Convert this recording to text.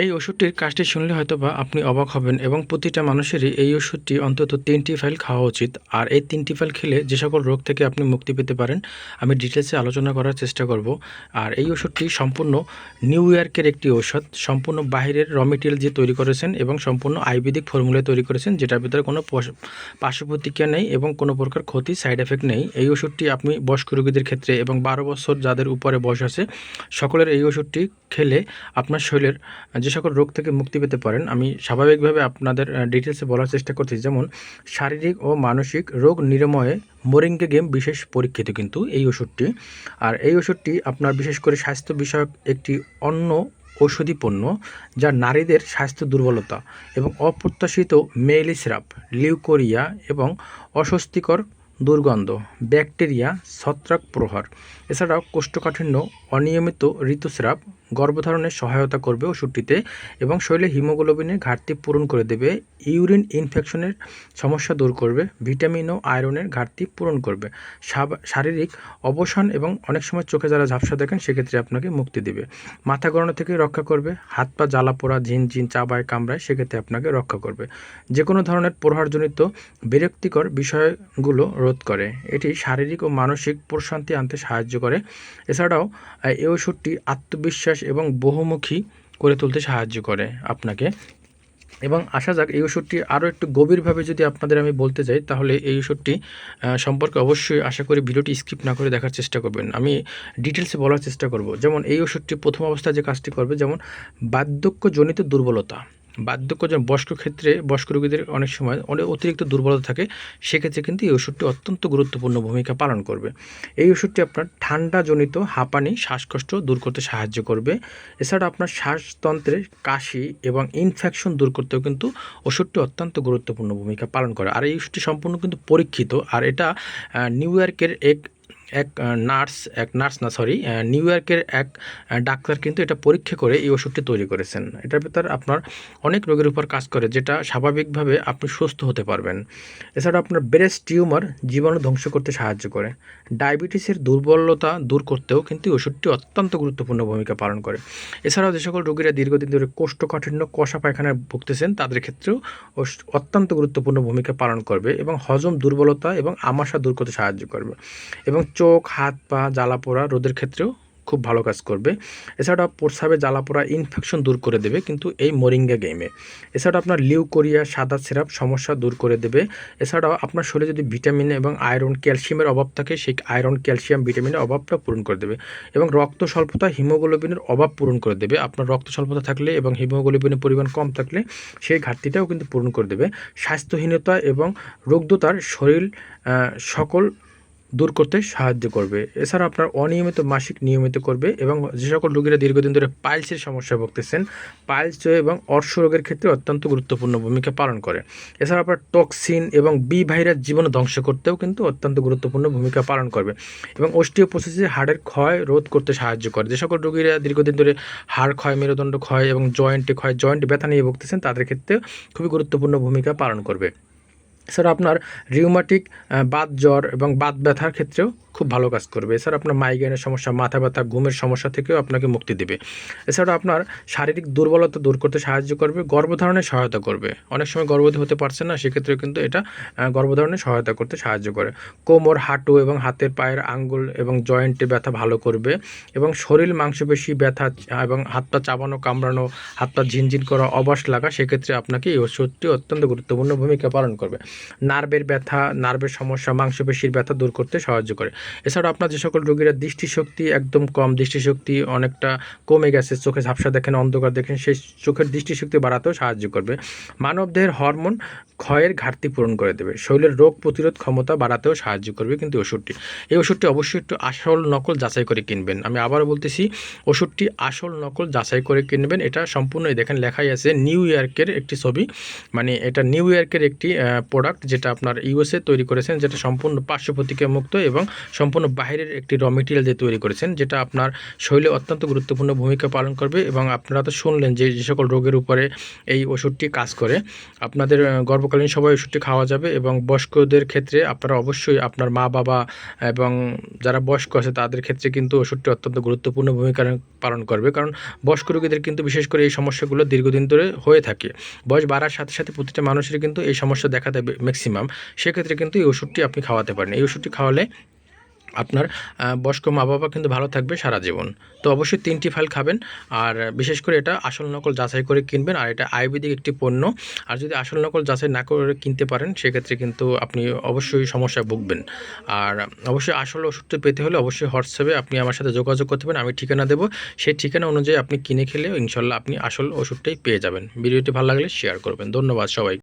এই ওষুধটির কাজটি শুনলে হয়তো বা আপনি অবাক হবেন এবং প্রতিটা মানুষেরই এই ওষুধটি অন্তত তিনটি ফাইল খাওয়া উচিত। আর এই তিনটি ফাইল খেলে যে সকল রোগ থেকে আপনি মুক্তি পেতে পারেন, আমি ডিটেলসে আলোচনা করার চেষ্টা করব। আর এই ওষুধটি সম্পূর্ণ নিউ ইয়র্কের একটি ঔষধ, সম্পূর্ণ বাহিরের র মেটেরিয়াল দিয়ে তৈরি করেছেন এবং সম্পূর্ণ আয়ুর্বেদিক ফর্মুলায় তৈরি করেছেন, যেটার ভিতরে কোনো পার্শ্ব প্রতিক্রিয়া নেই এবং কোনো প্রকার ক্ষতি, সাইড এফেক্ট নেই। এই ওষুধটি আপনি বয়স্ক রোগীদের ক্ষেত্রে এবং বারো বছর যাদের উপরে বয়স আছে, সকলের এই ওষুধটি খেলে আপনার শরীরের যে সকল রোগ থেকে মুক্তি পেতে পারেন, আমি স্বাভাবিকভাবে আপনাদের ডিটেলসে বলার চেষ্টা করছি। যেমন, শারীরিক ও মানসিক রোগ নিরাময়ে মোরিঙ্গে গেম বিশেষ পরীক্ষিত কিন্তু এই ওষুধটি। আর এই ওষুধটি আপনার বিশেষ করে স্বাস্থ্য বিষয়ক একটি অন্য ঔষধি পণ্য যা নারীদের স্বাস্থ্য দুর্বলতা এবং অপ্রত্যাশিত মেইলি স্রাব লিউকোরিয়া এবং অস্বস্তিকর দুর্গন্ধ, ব্যাকটেরিয়া, ছত্রাক প্রহার। এছাড়াও কোষ্ঠকাঠিন্য, অনিয়মিত ঋতুস্রাব, গর্ভধারণে সহায়তা করবে ওষুধটিতে এবং শরীরে হিমোগ্লোবিনের ঘাটতি পূরণ করে দেবে। ইউরিন ইনফেকশনের সমস্যা দূর করবে, ভিটামিন ও আয়রনের ঘাটতি পূরণ করবে। শারীরিক অবসান এবং অনেক সময় চোখে যারা ঝাপসা দেখেন, সেক্ষেত্রে আপনাকে মুক্তি দেবে। মাথা গড়ানো থেকে রক্ষা করবে, হাত পা জ্বালা পোড়া, ঝিনঝিন চাবায় কামড়ায়, সেক্ষেত্রে আপনাকে রক্ষা করবে। যে কোনো ধরনের প্রহারজনিত বিরক্তিকর বিষয়গুলো রোধ করে। এটি শারীরিক ও মানসিক প্রশান্তি আনতে সাহায্য করে। এছাড়াও এই ওষুধটি আত্মবিশ্বাস এবং বহুমুখী করে তুলতে সাহায্য করে আপনাকে। এবং আশা যাক, এই ওষুধটি আরও একটু গভীরভাবে যদি আপনাদের আমি বলতে চাই তাহলে এই ওষুধটি সম্পর্কে অবশ্যই আশা করি ভিডিওটি স্কিপ না করে দেখার চেষ্টা করবেন। আমি ডিটেলসে বলার চেষ্টা করব। যেমন, এই ওষুধটি প্রথম অবস্থায় যে কাজটি করবে, যেমন, বার্ধক্যজনিত দুর্বলতা। বার্ধক্যজন বয়স্ক ক্ষেত্রে বয়স্ক রোগীদের অনেক সময় অনেক অতিরিক্ত দুর্বলতা থাকে, সেক্ষেত্রে কিন্তু এই ওষুধটি অত্যন্ত গুরুত্বপূর্ণ ভূমিকা পালন করবে। এই ওষুধটি আপনার ঠান্ডাজনিত, হাঁপানি, শ্বাসকষ্ট দূর করতে সাহায্য করবে। এছাড়া আপনার শ্বাসতন্ত্রে কাশি এবং ইনফেকশন দূর করতেও কিন্তু ওষুধটি অত্যন্ত গুরুত্বপূর্ণ ভূমিকা পালন করে। আর এই ওষুধটি সম্পূর্ণ কিন্তু পরীক্ষিত। আর এটা নিউ ইয়র্কের এক এক নার্স এক নার্স না সরি নিউ ইয়র্কের এক ডাক্তার কিন্তু এটা পরীক্ষা করে এই ওষুধটি তৈরি করেছেন। এটার ভেতর আপনার অনেক রোগের উপর কাজ করে, যেটা স্বাভাবিকভাবে আপনি সুস্থ হতে পারবেন। এছাড়া আপনার ব্রেস্ট টিউমার জীবাণু ধ্বংস করতে সাহায্য করে। ডায়াবেটিসের দুর্বলতা দূর করতেও কিন্তু এই ওষুধটি অত্যন্ত গুরুত্বপূর্ণ ভূমিকা পালন করে। এছাড়াও যে সকল রোগীরা দীর্ঘদিন ধরে কোষ্ঠকাঠিন্য, কষা পায়খানায় ভুগতেছেন, তাদের ক্ষেত্রেও অত্যন্ত গুরুত্বপূর্ণ ভূমিকা পালন করবে এবং হজম দুর্বলতা এবং আমাশা দূর করতে সাহায্য করবে। এবং চোখ, হাত, পা, জ্বালাপোড়া রোদের ক্ষেত্রেও খুব ভালো কাজ করবে। এছাড়া প্রস্রাবে জ্বালাপোড়া ইনফেকশন দূর করে দেবে কিন্তু এই মোরিঙ্গা গেমে এছাড়া আপনার লিউকোরিয়া সাদা সিরাপ সমস্যা দূর করে দেবে। এছাড়াও আপনার শরীরে যদি ভিটামিন এবং আয়রন ক্যালসিয়ামের অভাব থাকে, সেই আয়রন ক্যালসিয়াম ভিটামিনের অভাবটা পূরণ করে দেবে। এবং রক্ত স্বল্পতা হিমোগ্লোবিনের অভাব পূরণ করে দেবে। আপনার রক্ত স্বল্পতা থাকলে এবং হিমোগ্লোবিনের পরিমাণ কম থাকলে সেই ঘাটতিটাও কিন্তু পূরণ করে দেবে। স্বাস্থ্যহীনতা এবং রোগদতার শরীর সকল দূর করতে সাহায্য করবে। এছাড়া আপনার অনিয়মিত মাসিক নিয়মিত করবে এবং যে সকল রোগীরা দীর্ঘদিন ধরে পাইলসের সমস্যায় ভুগতেছেন, পাইলস এবং অর্শ রোগের ক্ষেত্রে অত্যন্ত গুরুত্বপূর্ণ ভূমিকা পালন করে। এছাড়া আপনার টক্সিন এবং বি ভাইরাস জীবন ধ্বংস করতেও কিন্তু অত্যন্ত গুরুত্বপূর্ণ ভূমিকা পালন করবে এবং অস্টিওপোসিসে হাড়ের ক্ষয় রোধ করতে সাহায্য করে। যে সকল রোগীরা দীর্ঘদিন ধরে হাড় ক্ষয়, মেরুদণ্ড ক্ষয় এবং জয়েন্টে ক্ষয়, জয়েন্ট ব্যথা নিয়ে ভুগতেছেন, তাদের ক্ষেত্রে খুবই গুরুত্বপূর্ণ ভূমিকা পালন করবে। এছাড়া আপনার রিউমাটিক বাত জ্বর এবং বাত ব্যথার ক্ষেত্রেও খুব ভালো কাজ করবে। এছাড়া আপনার মাইগ্রেনের সমস্যা, মাথা ব্যথা, ঘুমের সমস্যা থেকেও আপনাকে মুক্তি দেবে। এছাড়া আপনার শারীরিক দুর্বলতা দূর করতে সাহায্য করবে, গর্ভধারণে সহায়তা করবে। অনেক সময় গর্ভবতী হতে পারছে না সেক্ষেত্রে কিন্তু এটা গর্ভধারণে সহায়তা করতে সাহায্য করে। কোমর, হাঁটু এবং হাতের পায়ের আঙ্গুল এবং জয়েন্টে ব্যথা ভালো করবে এবং শরীর মাংসপেশি ব্যথা এবং হাত পা চাবানো, কামড়ানো, হাত পা ঝিনঝিন করা অবাস লাগা, সেক্ষেত্রে আপনাকে এই ওষুধটি অত্যন্ত গুরুত্বপূর্ণ ভূমিকা পালন করবে। নার্ভের ব্যথা, নার্ভের সমস্যা, মাংসপেশির ব্যথা দূর করতে সাহায্য করে। এছাড়া আপনার যে সকল রোগীরা দৃষ্টিশক্তি একদম কম, দৃষ্টিশক্তি অনেকটা কমে গেছে, চোখে ঝাপসা দেখেন, অন্ধকার দেখেন, সেই চোখের দৃষ্টিশক্তি বাড়াতেও সাহায্য করবে। মানবদেহের হরমোন ক্ষয়ের ঘাটতি পূরণ করে দেবে। শরীরের রোগ প্রতিরোধ ক্ষমতা বাড়াতেও সাহায্য করবে কিন্তু ওষুধটি। এই ওষুধটি অবশ্যই একটু আসল নকল যাচাই করে কিনবেন। আমি আবারও বলতেছি, ওষুধটি আসল নকল যাচাই করে কিনবেন। এটা সম্পূর্ণই দেখেন, লেখাই আছে নিউ ইয়র্কের একটি ছবি। মানে এটা নিউ ইয়র্কের একটি প্রোডাক্ট যেটা আপনার ইউএসএ তৈরি করেছেন, যেটা সম্পূর্ণ পার্শ্ব প্রতিক্রিয়া মুক্ত এবং সম্পূর্ণ বাইরের একটি র মেটেরিয়াল দিয়ে তৈরি করেছেন, যেটা আপনার শরীরে অত্যন্ত গুরুত্বপূর্ণ ভূমিকা পালন করবে এবং আপনারা তো শুনলেন যে যে সকল রোগের উপরে এই ওষুধটি কাজ করে। আপনাদের গর্ভকালীন সময় ওষুধটি খাওয়া যাবে এবং বয়স্কদের ক্ষেত্রে আপনারা অবশ্যই আপনার মা বাবা এবং যারা বয়স্ক আছে, তাদের ক্ষেত্রে কিন্তু ওষুধটি অত্যন্ত গুরুত্বপূর্ণ ভূমিকা পালন করবে। কারণ বয়স্ক রোগীদের কিন্তু বিশেষ করে এই সমস্যাগুলো দীর্ঘদিন ধরে হয়ে থাকে। বয়স বাড়ার সাথে সাথে প্রতিটা মানুষের কিন্তু এই সমস্যা দেখা দেবে। ম্যাক্সিমাম সেক্ষেত্রে কিন্তু এই ওষুধটি আপনি খাওয়াতে পারেন। এই ওষুধটি খাওয়ালে আপনার বয়স্ক মা বাবা কিন্তু ভালো থাকবে সারা জীবন। তো অবশ্যই তিনটি ফাইল খাবেন, আর বিশেষ করে এটা আসল নকল যাচাই করে কিনবেন, আর এটা আয়ুর্বেদিক একটি পণ্য। আর যদি আসল নকল যাচাই না করে কিনতে পারেন, সেক্ষেত্রে কিন্তু আপনি অবশ্যই সমস্যায় ভুগবেন। আর অবশ্যই আসল ওষুধটা পেতে হলে অবশ্যই হোয়াটসঅ্যাপে আপনি আমার সাথে যোগাযোগ করতে পারেন, আমি ঠিকানা দেবো। সেই ঠিকানা অনুযায়ী আপনি কিনে খেলে ইনশাল্লাহ আপনি আসল ওষুধটাই পেয়ে যাবেন। ভিডিওটি ভালো লাগলে শেয়ার করবেন। ধন্যবাদ সবাই